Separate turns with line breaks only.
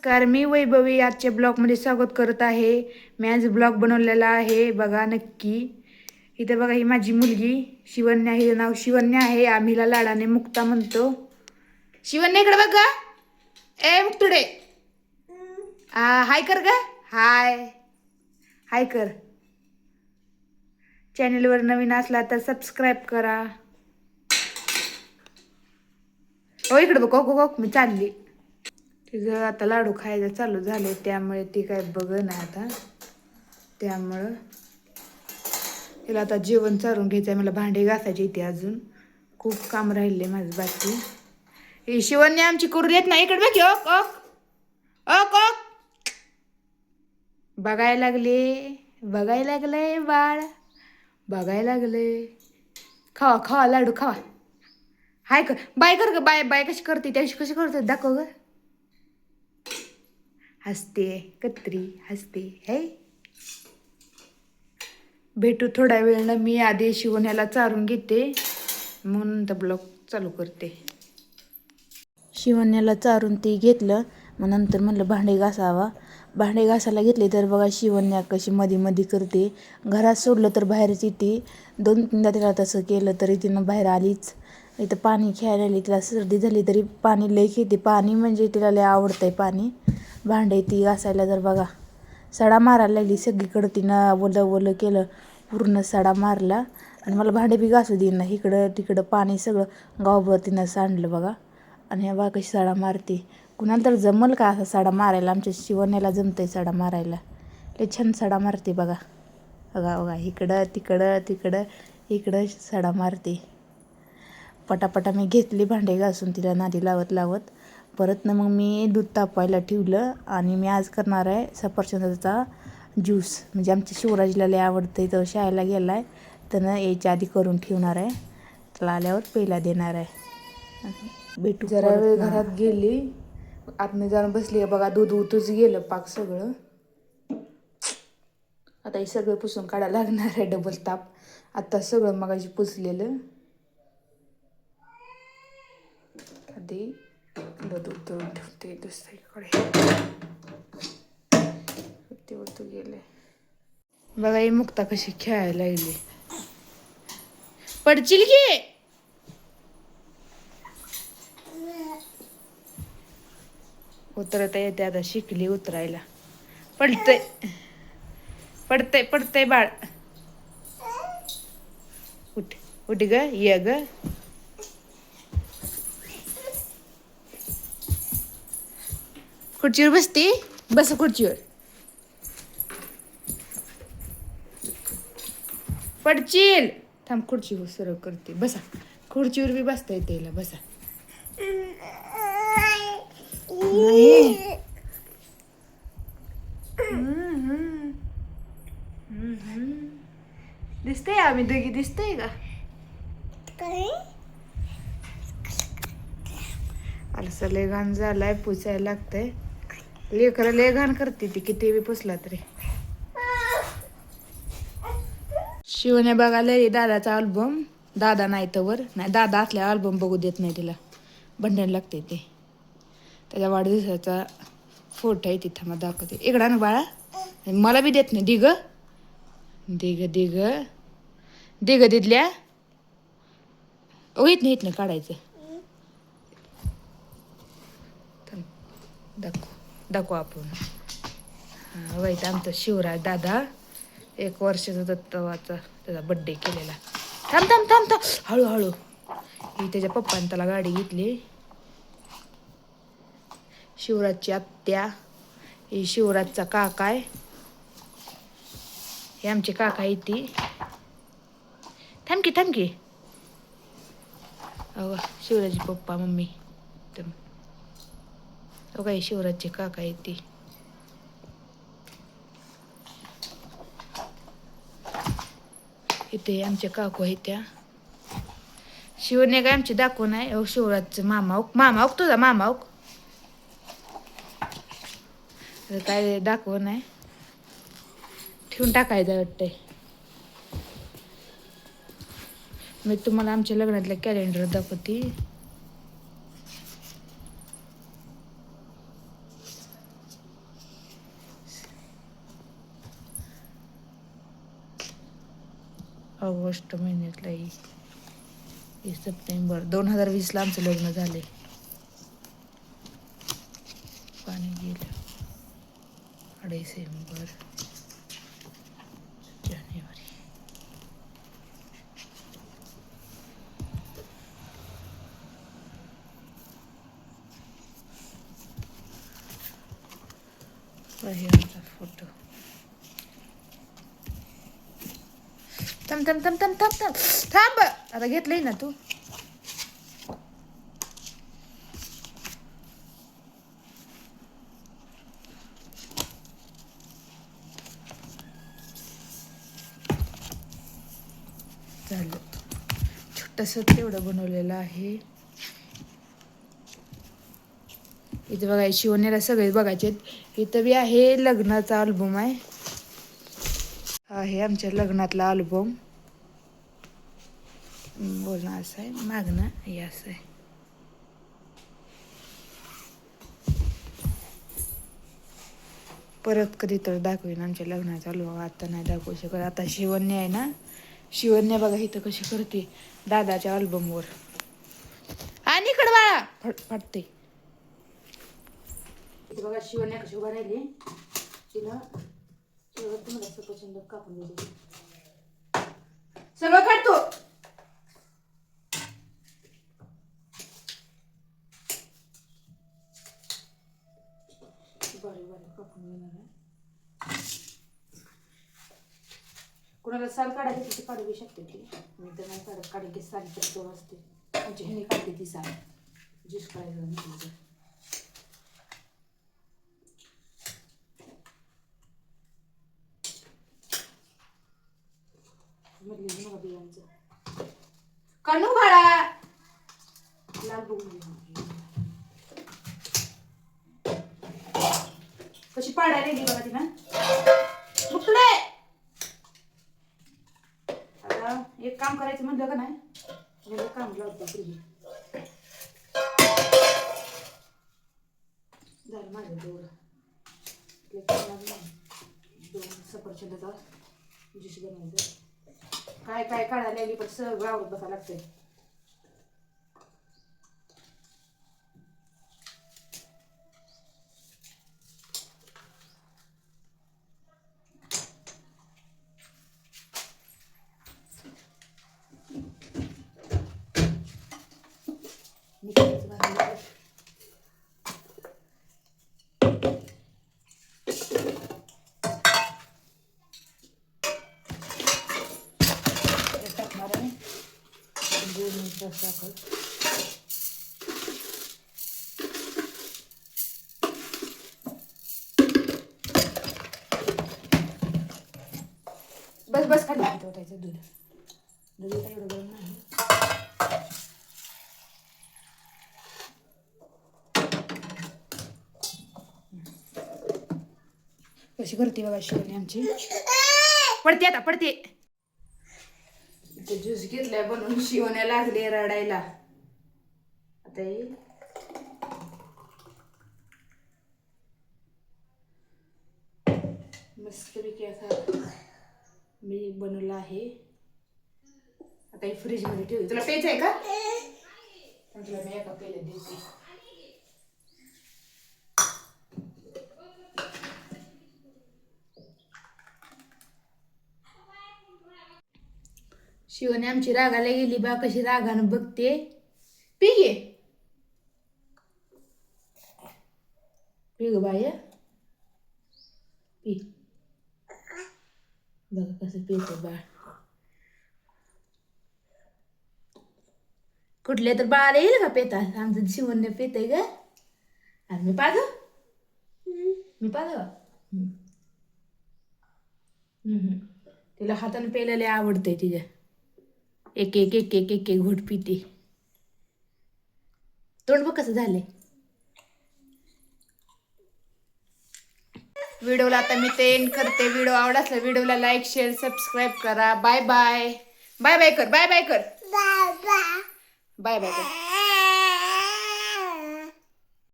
नमस्कार मी वैभवी आजच्या ब्लॉगमध्ये स्वागत करत आहे. मी आज ब्लॉग बनवलेला आहे बघा नक्की. इथं बघा ही माझी मुलगी शिवन्या हिचं नाव शिवन्या आहे आम्हीला लाडाने मुक्ता म्हणतो. शिवन्या इकडे बघा ए मुक्तुडे. हाय कर ग. हाय. हाय कर. चॅनलवर नवीन असला तर सबस्क्राईब करा. हो इकडे बघ. हो मी चालली. तिचं आता लाडू खायचं चालू झाले त्यामुळे ती काय बघ ना आता. त्यामुळं तिला आता जेवण चारून घ्यायचं आहे मला भांडे घासायची इथे अजून. खूप काम राहिले माझं बाकी. ही शिवणने आमची करू देत नाही इकडे बघ ओक ओक. Okay okay. बघायला लागले बघायला लागले बाळ. बघायला लागले. खावा खावा लाडू खावा. हाय कर बाय कर ग बाय बाय कशी करते त्याशी कशी करते दाखव ग. हसते कत्री हसते है? भेटू थोड्या वेळनं मी आधी शिवण्याला चारून घेते. म्हणून तर ब्लॉग चालू करते. शिवण्याला चारून ती घेतलं मग नंतर म्हणलं भांडे घासावा. भांडे घासायला घेतले तर बघा शिवण्या कशी मध्ये मध्ये करते. घरात सोडलं तर बाहेरच येते. दोन तीनदा तिला तसं केलं तरी तिनं बाहेर आलीच. इथं पाणी खेळायला आली तिला सर्दी झाली तरी पाणी लई खेळते. पाणी म्हणजे तिला लय आवडतंय पाणी. भांडे ती घासायला तर बघा. सडा मारायला लागली सगळीकडं तिनं ओलं ओलं केलं पूर्ण सडा मारला. आणि मला भांडे बी घासू देईना इकडं तिकडं पाणी सगळं गावभर तिनं सांडलं बघा. आणि हे बघा कशी सडा मारते. कुणाला तर जमल का असा सडा मारायला? आमच्या शिवण्याला जमतंय सडा मारायला. लय छान सडा मारते बघा. बघा बघा इकडं तिकडं तिकडं इकडं सडा मारते. पटापटा मी घेतली भांडे घासून तिला नादी लावत लावत. परत ना मग मी दूध तापवायला ठेवलं आणि मी आज करणार आहे सफरचंदाचा ज्यूस. म्हणजे आमच्या शिवराजला लय आवडतं तो शाळेला गेला आहे त्यानं यायच्या आधी करून ठेवणार आहे. त्याला आल्यावर पहिला देणार आहे. भेटू जरा वेळ घरात गेली. आतमध्ये जाऊन बसली बघा दूध उतूच गेलं पाक सगळं. आता हे सगळं पुसून काढायला लागणार आहे डबल ताप. आता सगळं मगाशी पुसलेलं. आधी दूध उतरून ठेवते. दुसरीकडे ते उतू गेले. बघा ही मुक्ता कशी खेळायला गेली पडचिल की? उतरता येते आता शिकली उतरायला. पडतय. पडतय पडतय बाळ. उठ उठ ग ये ग. खुर्चीवर बसते. बस खुर्चीवर. पडचील. थांब खुर्चीवर सरळ करते. बसा. खुर्चीवर बी बसता येते हिला बसा. दिसतंय आम्ही दोघी दिसतंय का? आलसा लय घाण झालाय पुसायला लागतंय. लेकरं लय घाण करते ती किती बी पुसला तरी. शिवने बघायला दादाचा अल्बम दादा नाही तर नाही दादा असल्या अल्बम बघू देत नाही तिला. भंडण लागते ते. त्याच्या वाढदिवसाचा फोटो आहे तिथं मग दाखवते. इकडा ना बाळा. मला बी देत नाही. दिग. दिग दिग. दिग दिदल्या. ओ येत नाही येत नाही काढायचं दाखव. दाखवू आपण. हां वाईट आमचा शिवराज दादा एक वर्षाचा दत्तवाचा त्याचा बड्डे केलेला. थांब थांब थांब थांब. हळूहळू. ही त्याच्या पप्पाने त्याला गाडी घेतली. शिवराजची आत्या ही शिवराजचा काका आहे. हे आमची काका आहे ती. थांबकी थांबकी अहो शिवराजी पप्पा मम्मी. तर अहो काही शिवराजचे काका आहे ती. इथे आमचे काकू आहेत त्या. शिवने काय आमची दाखवून आहे अहो शिवराजचं मामा ओक मामा ओक तुझा मामा ओक काय दाखवून आहे ठेवून टाकायचं वाटतंय. मी तुम्हाला आमच्या लग्नातलं कॅलेंडर दाखवते. ऑगस्ट महिन्यातला ही. सप्टेंबर. दोन हजार वीसला आमचं लग्न झाले पाणी गेलं. डिसेंबर जानेवारी. आहे आमचा फोटो. थांब थांब थांब थांब थांब थांब थांब. आता घेतलंय ना तू. झालं छोटस तेवढं बनवलेलं आहे. इथं बघा शिवनेला सगळे बघायचे इथं बी आहे लग्नाचा अल्बम आहे. हा आहे आमच्या लग्नातला अल्बम बोलणं असं आहे. मागणं हे असं आहे. परत कधी तर दाखवेन आमच्या लग्नाचा लोक आता नाही दाखवू शकत. आता शिवण्य आहे ना? शिवण्य बघा इथं कशी करते दादाच्या अल्बमवर. आणि इकडं बाळा. फट फाटते बघा शिवन्या कशी उभा राहिली. तिला शेवट तुम्हाला कापून सगळं काढतो. कापून घेणार आहे साल काढायची तिथे काढू घेऊ शकते ती. मी तर नाही काढत काढेल की साल तर तो असते. म्हणजे ह्याने काढते ती साल. ज्यूस काढायचं म्हटलं तर मधली बियांचं भाडा लाल बघून घेऊ कशी पाडायला गेली बघा ती ना बुकडे आता एक काम करायचं म्हणलं का नाही? म्हणजे काम लावतो तुझी झालं माझं नाही. दोन सफरचंदाचा ज्यूस बनवायचं. काय काय काढायला लागली पण सगळं आवडत बसा लागतंय. निघायचं बाहेर. टाकणार आहे गोड मीठ साखर बस बस खाली ओतायचं दूध दूध आता एवढं गरम नाही कशी करते बघा शिवणी आमची. पडते आता पडते. इथे ज्यूस घेतलाय बनवून शिवण्या लागले रडायला. आता हे मस्तपैकी असा मी बनवला आहे. आता हे फ्रीजमध्ये ठेवते. तुला प्यायचं आहे का? तुला मी एका पेल्यात देते. शिवने आमची रागाला गेली बा कशी रागानं बघते. पी घे बाय. पी. बघा कसं पितो बाळ कुठले तर बाळाला येईल का पेता आमचं शिवण्य पेतय ग. आणि मी पाजू मी पाजू तिला हाताने प्यायला आवडतंय तिच्या एक एक एक एक एक एक घोट पिते. तोंड बघ कसं झालंय. व्हिडिओला आता मी ते एंड करते. व्हिडिओ आवडला असला व्हिडिओला लाईक शेअर सबस्क्राईब करा. बाय बाय बाय बाय कर बाय बाय कर. बाय बाय कर.